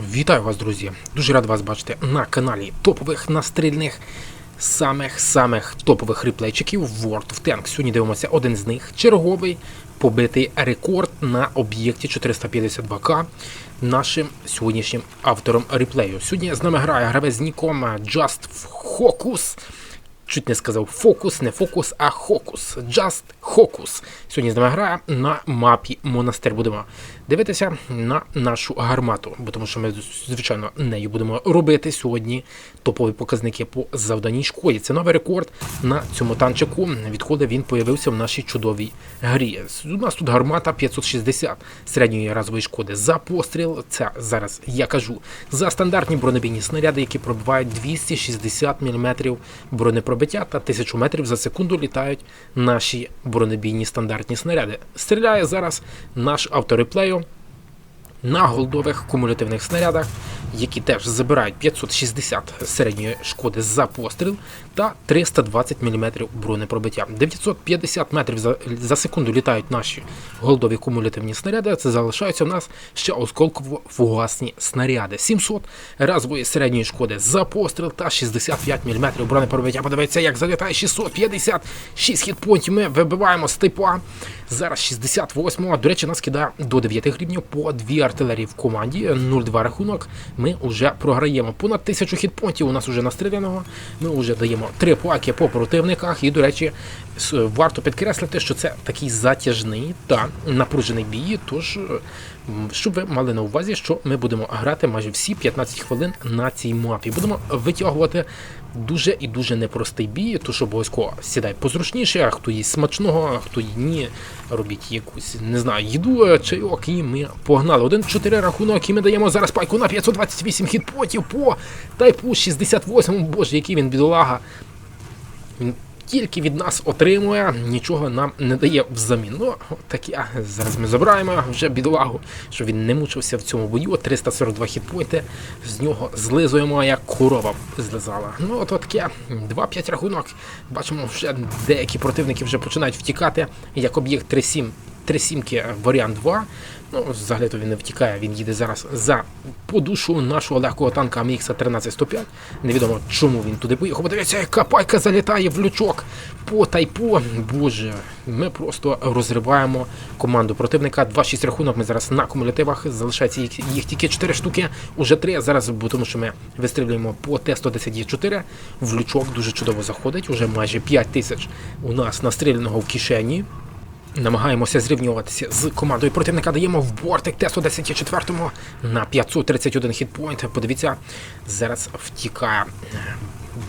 Вітаю вас, друзі! Дуже рад вас бачити на каналі топових настрільних самих-самих топових реплейчиків World of Tanks. Сьогодні дивимося один з них. Черговий побитий рекорд на об'єкті 452К нашим сьогоднішнім автором реплею. Сьогодні з нами грає гравець з ніком Just Focus. Чуть не сказав фокус, не фокус, а хокус. Just Hocus. Сьогодні з нами грає на мапі Монастир. Будемо дивитися на нашу гармату, бо тому що ми, звичайно, нею будемо робити сьогодні топові показники по завданій шкоді. Це новий рекорд на цьому танчику. Відколи він появився в нашій чудовій грі. У нас тут гармата 560 середньої разової шкоди. За постріл, це зараз я кажу, за стандартні бронебійні снаряди, які пробивають 260 мм бронепробиття та 1000 метрів за секунду літають наші бронебійні стандартні снаряди. Стріляє зараз наш автореплею на голдових кумулятивних снарядах, які теж забирають 560 середньої шкоди за постріл та 320 мм бронепробиття. 950 метрів за, за секунду літають наші голдові кумулятивні снаряди. Це залишаються в нас ще осколково-фугасні снаряди. 700 разової середньої шкоди за постріл та 65 мм бронепробиття. Подивіться, як залітає 656 хітпонтів. Ми вибиваємо з типа. Зараз 68-го. До речі, нас кидає до 9 гривнів по дві артилерії в команді. 0-2 рахунок. Ми вже програємо. Понад тисячу хітпонтів у нас вже настріляного. Ми вже даємо три паки по противниках. І, до речі, варто підкреслити, що це такий затяжний та напружений бій. Тож, щоб ви мали на увазі, що ми будемо грати майже всі 15 хвилин на цій мапі. Будемо витягувати дуже і дуже непростий бій, тож обов'язково сідай позручніше, а хто їсть смачного, а хто й ні, робіть якусь, не знаю, їду, е, чайок, і ми погнали. 1-4 рахунок, і ми даємо зараз пайку на 528 хітпотів по тайпу 68. Боже, який він бідолага. Тільки від нас отримує, нічого нам не дає взамін. Ну, таке. Зараз ми забираємо вже бідолагу, що він не мучився в цьому бою. 342 хітпойти З нього злизуємо, як корова злизала. Ну, от таке. 2-5 рахунок. Бачимо, вже деякі противники вже починають втікати, як об'єкт 3-7. 3-7 варіант 2. Ну, взагалі то він не втікає, він їде зараз за подушу нашого легкого танка АМХ 13105. Невідомо, чому він туди поїхав. Подивіться, яка пайка залітає в лючок по тайпу. Боже, ми просто розриваємо команду противника. 2-6 рахунок. Ми зараз на кумулятивах. Залишається їх, їх тільки 4 штуки, уже 3. Зараз, бо тому що ми вистрілюємо по Т-110Е4. В лючок дуже чудово заходить. Уже майже 5 тисяч у нас настріляного в кишені. Намагаємося зрівнюватися з командою противника. Даємо в бортик Т-114 на 531 хітпойнт. Подивіться, зараз втікає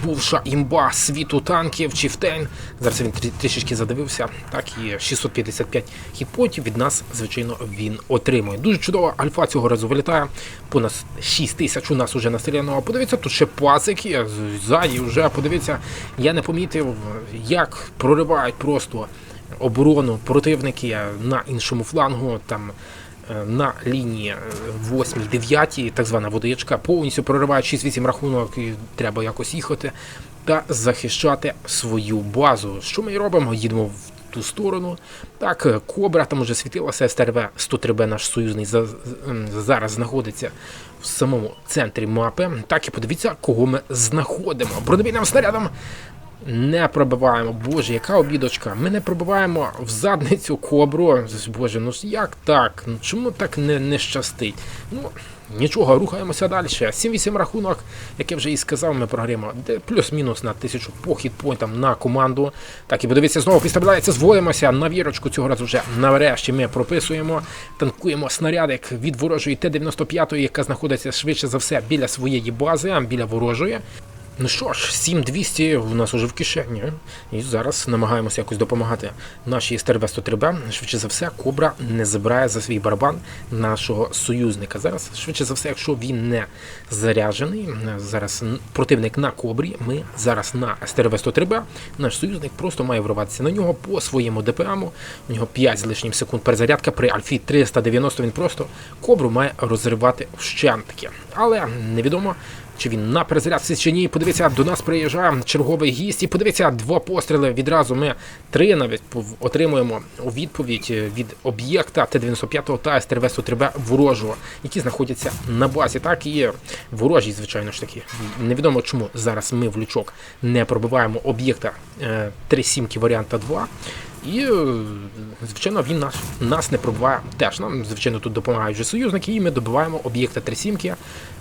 бувша імба світу танків Чіфтейн. Зараз він трішечки задивився. Так і 655 хітпойнтів від нас, звичайно, він отримує. Дуже чудова альфа цього разу вилітає. Понад 6 тисяч у нас уже настріляно. Подивіться, тут ще пацик є. Ззаді вже подивіться. Я не помітив, як проривають просто оборону противники на іншому флангу, там е, на лінії 8-9, так звана водичка, повністю проривають 6-8 рахунок, і треба якось їхати та захищати свою базу. Що ми і робимо? Їдемо в ту сторону. Так, е, Кобра там уже світилася, СТРВ 103Б наш союзний зараз знаходиться в самому центрі мапи. Так і подивіться, кого ми знаходимо. Бронебійним снарядом не пробиваємо. Боже, яка обідочка. Ми не пробиваємо в задницю кобру. Боже, ну як так? Ну чому так не, не щастить? Ну, нічого, рухаємося далі. 7-8 рахунок, як я вже і сказав, ми програємо плюс-мінус на тисячу по хітпойнтам на команду. Так, і подивіться, знову підставляється, зводимося на вірочку. Цього разу вже нарешті ми прописуємо, танкуємо снарядик від ворожої Т-95, яка знаходиться швидше за все біля своєї бази, біля ворожої. Ну що ж, 7200 у нас уже в кишені. І зараз намагаємося якось допомагати нашій стрб 103 б Швидше за все, Кобра не забирає за свій барабан нашого союзника. Зараз, швидше за все, якщо він не заряджений, зараз противник на Кобрі, ми зараз на стрб 103 б Наш союзник просто має вриватися на нього по своєму ДПМу. У нього 5 з лишнім секунд перезарядка. При Альфі 390 він просто Кобру має розривати вщентки. Але невідомо, чи він на перезарядці чи ні. Подивіться, до нас приїжджає черговий гість. І подивіться, два постріли відразу. Ми три навіть отримуємо у відповідь е, від об'єкта Т-95 та СТРВ-103Б ворожого, які знаходяться на базі. Так і ворожі, звичайно ж таки. Невідомо чому зараз ми в лючок не пробиваємо об'єкта е, 3 сімки варіанта 2. І, е, звичайно, він наш, нас не пробиває теж. Нам, звичайно, тут допомагають вже союзники, і ми добиваємо об'єкта 3 сімки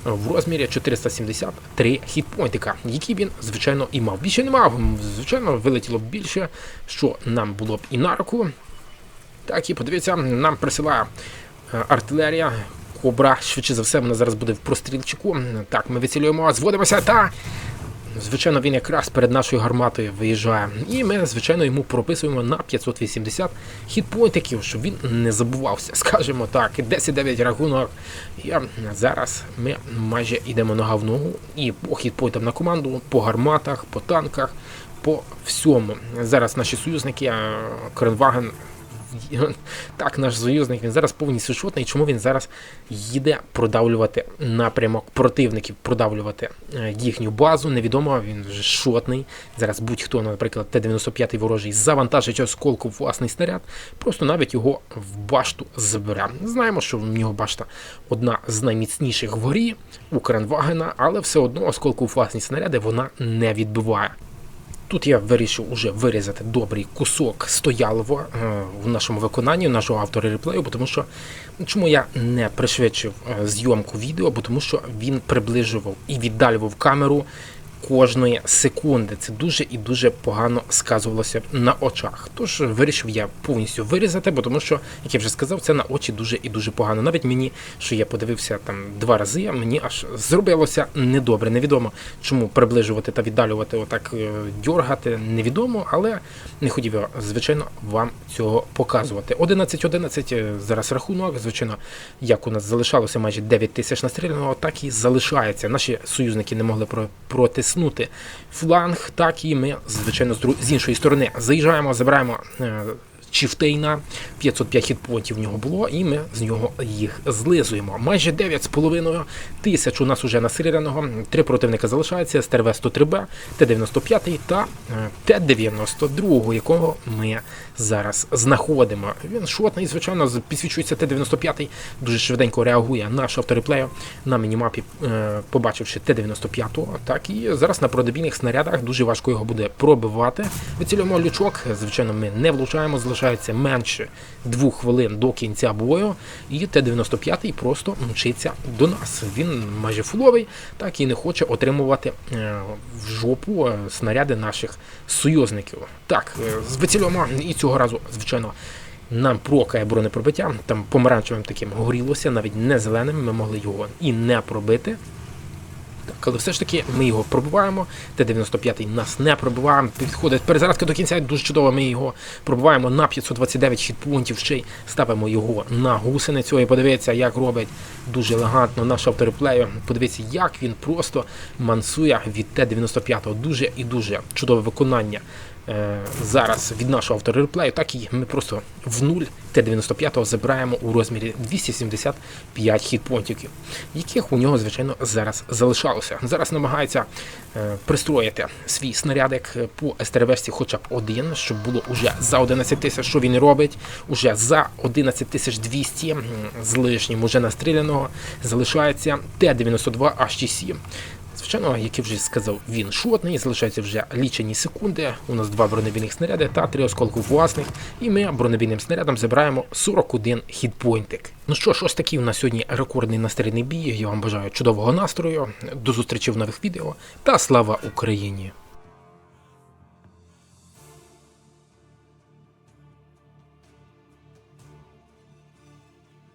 в розмірі 473 хітпойнтика, які він, звичайно, і мав. Більше не мав, звичайно, вилетіло б більше, що нам було б і на руку. Так, і подивіться, нам присилає е, артилерія. Кобра, швидше за все, вона зараз буде в прострільчику. Так, ми вицілюємо, зводимося та. Звичайно, він якраз перед нашою гарматою виїжджає. І ми, звичайно, йому прописуємо на 580 хітпойнтиків, щоб він не забувався. Скажімо так, 10-9 рахунок. Е, зараз ми майже йдемо нога в ногу. І по хітпойнтам на команду, по гарматах, по танках, по всьому. Зараз наші союзники, е, Кренваген так, наш союзник, він зараз повністю шотний. Чому він зараз їде продавлювати напрямок противників, продавлювати е, їхню базу? Невідомо, він вже шотний. Зараз будь-хто, наприклад, Т-95 ворожий, завантажить осколку в власний снаряд, просто навіть його в башту забере. Знаємо, що в нього башта одна з найміцніших в горі у Кренвагена, але все одно осколку в власні снаряди вона не відбиває. Тут я вирішив уже вирізати добрий кусок стоялого е, в нашому виконанні, нашого автора реплею, тому що чому я не пришвидшив е, зйомку відео, бо тому що він приближував і віддалював камеру кожної секунди. Це дуже і дуже погано сказувалося на очах. Тож вирішив я повністю вирізати, бо тому що, як я вже сказав, це на очі дуже і дуже погано. Навіть мені, що я подивився там два рази, мені аж зробилося недобре. Невідомо, чому приближувати та віддалювати, отак е, дьоргати, невідомо, але не хотів я, звичайно, вам цього показувати. 11-11 е, зараз рахунок, звичайно, як у нас залишалося майже 9 тисяч настріляного, так і залишається. Наші союзники не могли про- протиснути фланг, так і ми, звичайно, з, з іншої сторони заїжджаємо, забираємо. Чіфтейна 505 хітпонтів в нього було, і ми з нього їх злизуємо. Майже 9,5 тисяч у нас уже настріляного. Три противника залишаються: СТРВ-103Б, Т-95 та е, Т-92, якого ми зараз знаходимо. Він шотний, звичайно, з- підсвічується Т-95, дуже швиденько реагує наш автореплею на мінімапі, е, побачивши Т-95. Так, і зараз на продобійних снарядах дуже важко його буде пробивати. Вицілюємо лючок. Звичайно, ми не влучаємо, залишається менше двох хвилин до кінця бою. І Т-95 просто мчиться до нас. Він майже фуловий, так і не хоче отримувати е, в жопу е, снаряди наших союзників. Так, е, вицілюємо і цього разу, звичайно. Нам прокає бронепробиття, там помаранчевим таким горілося, навіть не зеленим, ми могли його і не пробити. Але все ж таки ми його пробуваємо. Т-95 нас не пробиває. Підходить перезарядка до кінця, дуже чудово. Ми його пробуваємо на 529 хітпунктів. Ще й ставимо його на гусеницю. І подивіться, як робить дуже елегантно наш автореплею. Подивіться, як він просто мансує від Т-95. Дуже і дуже чудове виконання. Е, Зараз від нашого автореплею, так і ми просто в нуль Т-95 забираємо у розмірі 275 хітпонтів, яких у нього, звичайно, зараз залишалося. Зараз намагається е, пристроїти свій снарядик по СТРВшці хоча б один, щоб було уже за 11 тисяч, що він робить. Уже за 11 тисяч 200 з лишнім уже настріляного залишається Т-92 HTC. Звичайно, як я вже сказав, він шотний, залишаються вже лічені секунди. У нас два бронебійних снаряди та три осколку власних. І ми бронебійним снарядом забираємо 41 хітпойнтик. Ну що ж, ось такий у нас сьогодні рекордний настрійний бій. Я вам бажаю чудового настрою. До зустрічі в нових відео та слава Україні!